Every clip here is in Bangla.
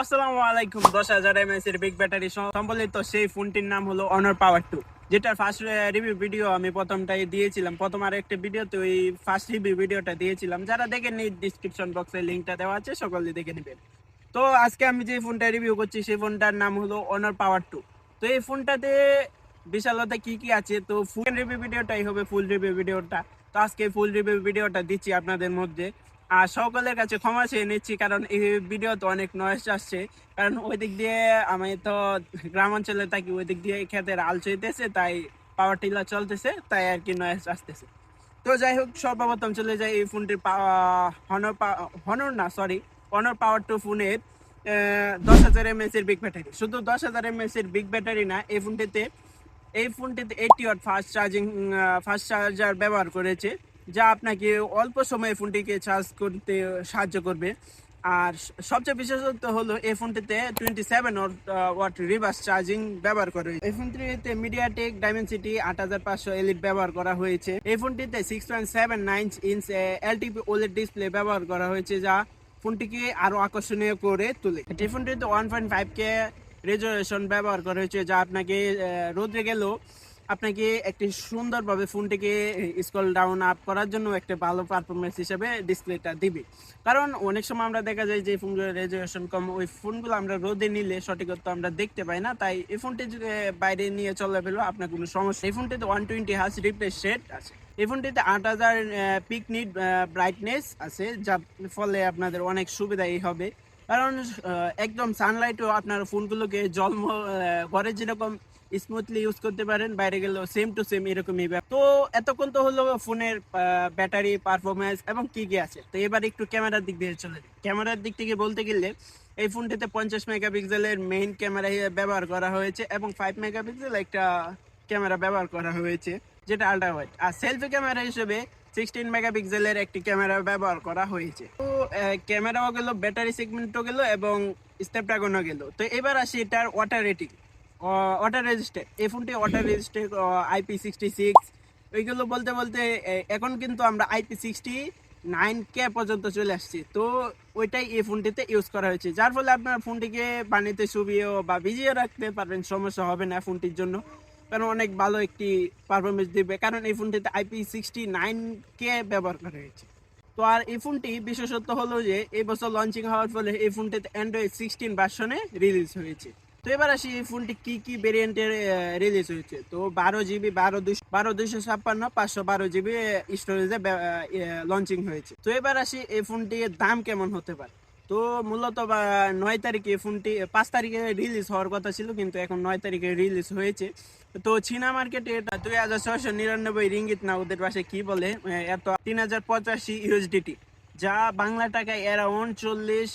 আসসালামু দশ হাজার এমএস এর বিগ ব্যাটারি সম্বলিত সেই ফোনটির নাম হলো অনার পাওয়ার টু যেটার ফার্স্ট রিভিউ ভিডিও আমি প্রথমটাই দিয়েছিলাম। প্রথম আর একটা ভিডিওতে ওই ফার্স্ট রিভিউ ভিডিওটা দিয়েছিলাম। যারা দেখেন নি ডিসক্রিপশন বক্সে লিঙ্কটা দেওয়া আছে সকলে দেখে নেবেন। তো আজকে আমি যে ফোনটা রিভিউ করছি, সেই ফোনটার নাম হলো অনার পাওয়ার টু তো এই ফোনটাতে বিশালতা কি কি আছে? তো ফুল রিভিউ ভিডিওটাই হবে ফুল রিভিউ ভিডিওটা তো আজকে ফুল রিভিউ ভিডিওটা দিচ্ছি আপনাদের মধ্যে। আর সকলের কাছে ক্ষমা চেয়ে নিচ্ছি, কারণ এই ভিডিও তো অনেক নয়েস আসছে। কারণ ওই দিক দিয়ে আমি তো গ্রামাঞ্চলে থাকি ওই দিক দিয়ে ক্ষেতের আল চইতেছে, তাই পাওয়ার টিলার চলতেছে, তাই আর কি নয়েস আসতেছে। তো যাই হোক, সর্বপ্রথম চলে যাই এই ফোনটির হনর হনর না সরি হনর পাওয়ার টু ফোনের দশ হাজার এমএস এর বিগ ব্যাটারি শুধু দশ হাজার এমএস এর বিগ ব্যাটারি না, এই ফোনটিতে এই ফোনটিতে eighty watt fast charging fast charger ব্যবহার করেছে। যা আপনাকে অল্প সময়ে ফোনটিকে চার্জ করতে সাহায্য করবে। আর সবচেয়ে বিশেষত্ব হলো এই ফোনটিতে twenty seven watt reverse charging ব্যবহার করা হয়েছে। এই ফোনটিতে মিডিয়াটেক ডাইমেনসিটি আট হাজার পাঁচশো এলিট ব্যবহার করা হয়েছে। এই ফোনটিতে six point seven nine inch LTP OLED display ব্যবহার করা হয়েছে যা ফোনটিকে আরও আকর্ষণীয় করে তোলে। এই ফোনটিতে one point five K resolution ব্যবহার করা হয়েছে যা আপনাকে আহ, রোদে গেলেও আপনাকে একটি সুন্দরভাবে ফোনটিকে স্কল ডাউন আপ করার জন্য একটা ভালো পারফরমেন্স হিসেবে ডিসপ্লেটা দিবে। কারণ অনেক সময় আমরা দেখা যায় যে ফোনগুলোর রেজুলেশন কম, ওই ফোনগুলো আমরা রোদে নিলে সঠিকত্ব আমরা দেখতে পাই না, তাই এই ফোনটি বাইরে নিয়ে চলে পেলেও আপনার কোনো সমস্যা এই ফোনটিতে one twenty hertz refresh rate আছে। এই ফোনটিতে আট হাজার পিক নিট ব্রাইটনেস আছে, যার ফলে আপনাদের অনেক সুবিধাই হবে। কারণ একদম সানলাইটও আপনার ফোনগুলোকে জন্ম ঘরে যেরকম স্মুথলি ইউজ করতে পারেন, বাইরে গেলেও সেম টু সেম এরকমই তো এতক্ষণ তো হলো ফোনের ব্যাটারি পারফরমেন্স এবং কি কি আছে? তো এবার একটু ক্যামেরার দিক দিয়ে চলে যাই। ক্যামেরার দিক থেকে বলতে গেলে, এই ফোনটিতে পঞ্চাশ মেগাপিক্সেলের মেইন ক্যামেরা ব্যবহার করা হয়েছে এবং ফাইভ মেগাপিক্সেল একটা ক্যামেরা ব্যবহার করা হয়েছে, যেটা আল্ট্রা ওয়াইড আর সেলফি ক্যামেরা হিসেবে সিক্সটিন মেগাপিক্সেলের একটি ক্যামেরা ব্যবহার করা হয়েছে। তো ক্যামেরাও গেল ব্যাটারি সেগমেন্টও গেল এবং স্ন্যাপড্রাগনও গেল। তো এবার আসি এটার ওয়াটার রেটিং ওয়াটার রেজিস্টার এই ফোনটি water resistant IP sixty six ওইগুলো বলতে বলতে এখন কিন্তু আমরা আইপি সিক্সটি নাইন কে পর্যন্ত চলে আসছি। তো, ওইটাই এই ফোনটিতে ইউজ করা হয়েছে। যার ফলে আপনার ফোনটিকে পানিতে শুবিয়েও বা ভিজিয়ে রাখতে পারবেন। সমস্যা হবে না ফোনটির জন্য। কারণ অনেক ভালো একটি পারফরমেন্স দিবে। কারণ এই ফোনটিতে আইপি সিক্সটি নাইন কে ব্যবহার করা হয়েছে। তো আর এই ফোনটি বিশেষত্ব হলো যে, এই বছর লঞ্চিং হওয়ার ফলে এই ফোনটিতে অ্যান্ড্রয়েড সিক্সটিন ভার্সনে রিলিজ হয়েছে। তো এবার আসি এই ফোনটি কি কি ভেরিয়েন্টের রিলিজ হয়েছে। তো বারো জিবি বারো দুশো বারো দুইশো ছাপ্পান্ন, পাঁচশো বারো জিবি স্টোরেজে লঞ্চিং হয়েছে। তো এবার আসি এই ফোনটির দাম কেমন হতে পারে? তো মূলত নয় তারিখে ফোনটি পাঁচ তারিখে রিলিজ হওয়ার কথা ছিল, কিন্তু এখন নয় তারিখে রিলিজ হয়েছে। তো চীনা মার্কেটে এটা দুই হাজার ছয়শো নিরানব্বই রিঙ্গিত না ওদের পাশে কি বলে এত তিন হাজার পঁচাশি ইউএসডিটি যা বাংলা টাকায় অ্যারাউন্ড চল্লিশ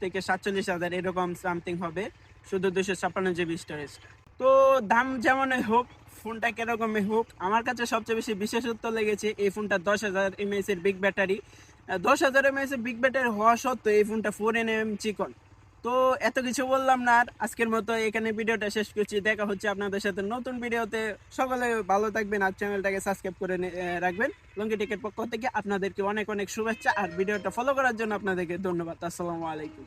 থেকে সাতচল্লিশ হাজার, এরকম সামথিং হবে। শুধু দুশো ছাপ্পান্ন জিবি স্টোরেজ তো দাম যেমনই হোক, ফোনটা কিরকমই হোক, আমার কাছে সবচেয়ে বেশি বিশেষত্ব লেগেছে এই ফোনটা দশ হাজার এমএএস এর বিগ ব্যাটারি দশ হাজার M S A big battery হওয়া সত্ত্বেও এই ফোনটা ফোর এন এম চিকন। তো এত কিছু বললাম না আর আজকের মতো এখানে ভিডিওটা শেষ করছি। দেখা হচ্ছে আপনাদের সাথে নতুন ভিডিওতে। সকলে ভালো থাকবেন আর চ্যানেলটাকে সাবস্ক্রাইব করে রাখবেন। লঙ্কি টিকেট পক্ষ থেকে আপনাদেরকে অনেক অনেক শুভেচ্ছা। আর ভিডিওটা ফলো করার জন্য আপনাদেরকে ধন্যবাদ। আসসালামু আলাইকুম।